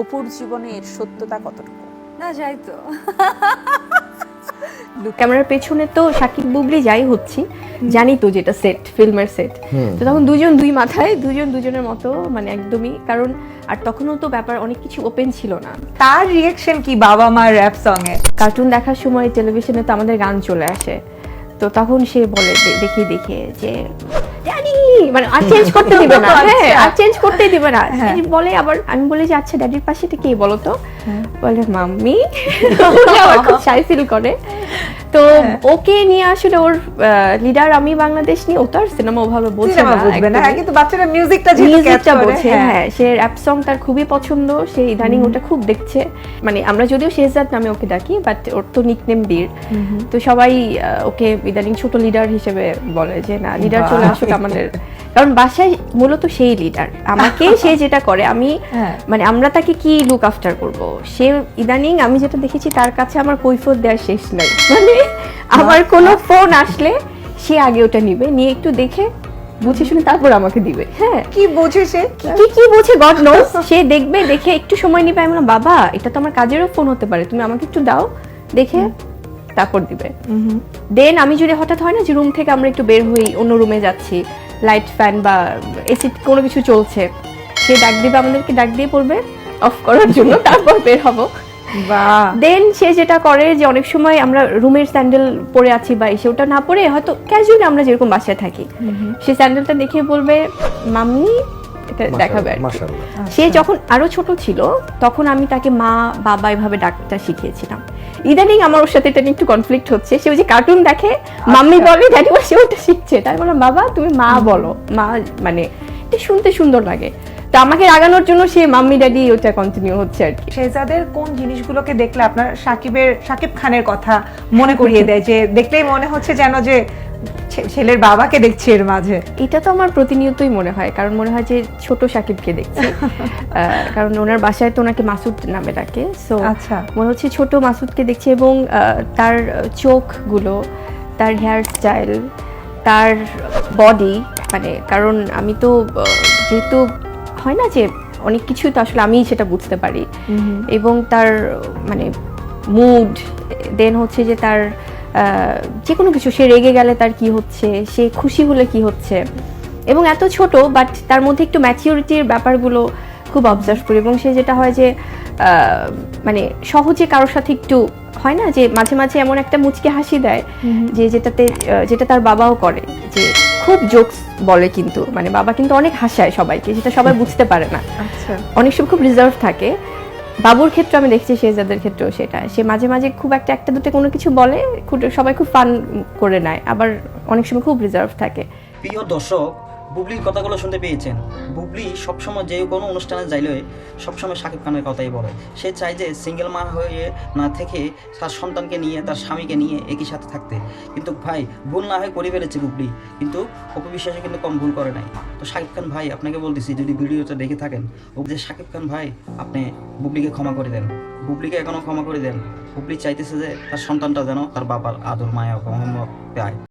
অপুর জীবনে এর সত্যতা কতটুকু? না যাই তো। ক্যামেরার পেছনে তো সাকিব বুবলি যাই হচ্ছি জানি তো যেটা সেট ফিল্মের সেট তো তখন দুজন দুই মাথায় দুজন দুজনের মতো মানে একদমই কারণ আর তখনও তো ব্যাপার অনেক কিছু ওপেন ছিল না। তার রিয়েকশন কি বাবা মার র্যাপ সং এ কার্টুন দেখার সময় টেলিভিশনে তো আমাদের গান চলে আসে। তো তখন সে বলে দেখে দেখে যে মানে আর চেঞ্জ করতে দিবে না। হ্যাঁ আর চেঞ্জ করতেই দিবে না। হ্যাঁ। বলে আবার আমি বলি যে আচ্ছা ড্যাডির পাশে এটা কে বলো তো? বলে মাম্মি। বলে খুব সাই ফিল করে। তো ওকে নিয়ে আসলে ওর লিডার আমি বাংলাদেশ নিয়ে ও তো আর সিনেমা ওভাবে বোঝে না বুঝবে না হ্যাঁ কিন্তু বাচ্চারা মিউজিকটা মিউজিকটা করে বোঝে হ্যাঁ। সে র্যাপ সং তার খুবই পছন্দ সে ইদানিং ওটা খুব দেখছে। মানে আমরা যদিও শেহজাদ নামে ওকে ডাকি বাট ওর তো নিকনেম বীর। তো সবাই ওকে ইদানিং ছোট লিডার হিসেবে বলে যে না লিডার চলে আসুক আমাদের। কারণ বাসায় মূলত সেই লিডার আমাকে সে যেটা করে আমি হ্যাঁ। মানে আমরা তাকে কি লুক আফটার করব? সে ইদানিং আমি যেটা দেখেছি তার কাছে আমার কৈফত দেওয়ার শেষ নাই। মানে আমার কোনো ফোন আসলে সে আগে ওটা নিবে নিয়ে একটু দেখে বুঝে শুনে তারপর আমাকে দিবে। হ্যাঁ। কি বোঝে সে? কি কি বোঝে? গড নোস সে দেখবে দেখে একটু সময় নিবে আমি বাবা এটা তো আমার কাজেরও ফোন হতে পারে তুমি আমাকে একটু দাও দেখে তারপর দিবে। দেন আমি যদি হঠাৎ হয় না যে রুম থেকে আমরা একটু বের হই অন্য রুমে যাচ্ছি লাইট ফ্যান বা এসি কোনো কিছু চলছে সে ডাক দিবে আমাদেরকে ডাক দিয়ে পড়বে অফ করার জন্য তারপর বের হব। বা দেন সে যেটা করে যে অনেক সময় আমরা রুমের স্যান্ডেল পরে আছি বা এসে ওটা না পরে হয়তো ক্যাজুয়ালি আমরা যেরকম বাসায় থাকি সে স্যান্ডেলটা দেখে বলবে মাম্মি এটা দেখাবে সে যখন আরও ছোট ছিল তখন আমি তাকে মা বাবা এভাবে ডাকটা শিখিয়েছিলাম। ইদানিং আমার ওর সাথে এটা নিয়ে একটু কনফ্লিক্ট হচ্ছে। সে ওই যে কার্টুন দেখে মাম্মি বলে ড্যাডি বলে সে ওটা শিখছে। তাই বললাম বাবা তুমি মা বলো। মা মানে এটা শুনতে সুন্দর লাগে। তো আমাকে রাগানোর জন্য সে মাম্মি ড্যাডি ওটা কন্টিনিউ হচ্ছে আর কি। শেহজাদের কোন জিনিসগুলোকে দেখলে আপনার সাকিবের সাকিব খানের কথা মনে করিয়ে দেয়? যে দেখলেই মনে হচ্ছে যেন যে ছেলের বাবাকে দেখছি এর মাঝে। এটা তো আমার প্রতিনিয়তই মনে হয় কারণ মনে হয় যে ছোট সাকিবকে দেখছি। কারণ ওনার বাসায় তো ওনাকে মাসুদ নামে ডাকে সো আচ্ছা। মনে হচ্ছে ছোট মাসুদকে দেখছি এবং তার চোখগুলো তার হেয়ার স্টাইল তার বডি মানে কারণ আমি তো যেহেতু হয় না যে অনেক কিছুই তো আসলে আমি সেটা বুঝতে পারি। এবং তার মানে মুড দেন হচ্ছে যে তার যে কোনো কিছু সে রেগে গেলে তার কি হচ্ছে সে খুশি হলে কি হচ্ছে। এবং এত ছোট বাট তার মধ্যে একটু ম্যাচিউরিটির ব্যাপারগুলো খুব অবজার্ভ করি। এবং সে যেটা হয় যে মানে সহজে কারোর সাথে একটু হয় না যে মাঝে মাঝে এমন একটা মুচকে হাসি দেয় যে যেটাতে যেটা তার বাবাও করে। যে খুব জোকস বলে কিন্তু মানে বাবা কিন্তু অনেক হাসায় সবাইকে যেটা সবাই বুঝতে পারে না। আচ্ছা। অনেক সময় খুব রিজার্ভ থাকে। বাবুর ক্ষেত্রে আমি দেখছি শেহজাদের ক্ষেত্রেও সেটা। সে মাঝে মাঝে খুব একটা একটা দুটো কোনো কিছু বলে সবাই খুব ফান করে নেয়। আবার অনেক সময় খুব রিজার্ভ থাকে। প্রিয় দর্শক বুবলির কথাগুলো শুনতে পেয়েছেন। বুবলি সবসময় যে কোনো অনুষ্ঠানে যাইলে সবসময় শাকিব খানের কথাই বলে। সে চায় যে সিঙ্গেল মা হয়ে না থেকে তার সন্তানকে নিয়ে, তার স্বামীকে নিয়ে একই সাথে থাকতে। কিন্তু ভাই, ভুল না হয়ে করে ফেলেছে বুবলি। কিন্তু অপু বিশ্বাসে কিন্তু কম ভুল করে নাই। তো শাকিব খান ভাই, আপনাকে বলতেছি, যদি ভিডিওটা দেখে থাকেন, যে শাকিব খান ভাই, আপনি বুবলিকে ক্ষমা করে দেন। বুবলিকে এখনও ক্ষমা করে দেন। বুবলি চাইতেছে যে তার সন্তানটা যেন তার বাবার আদর, মায়া পায়।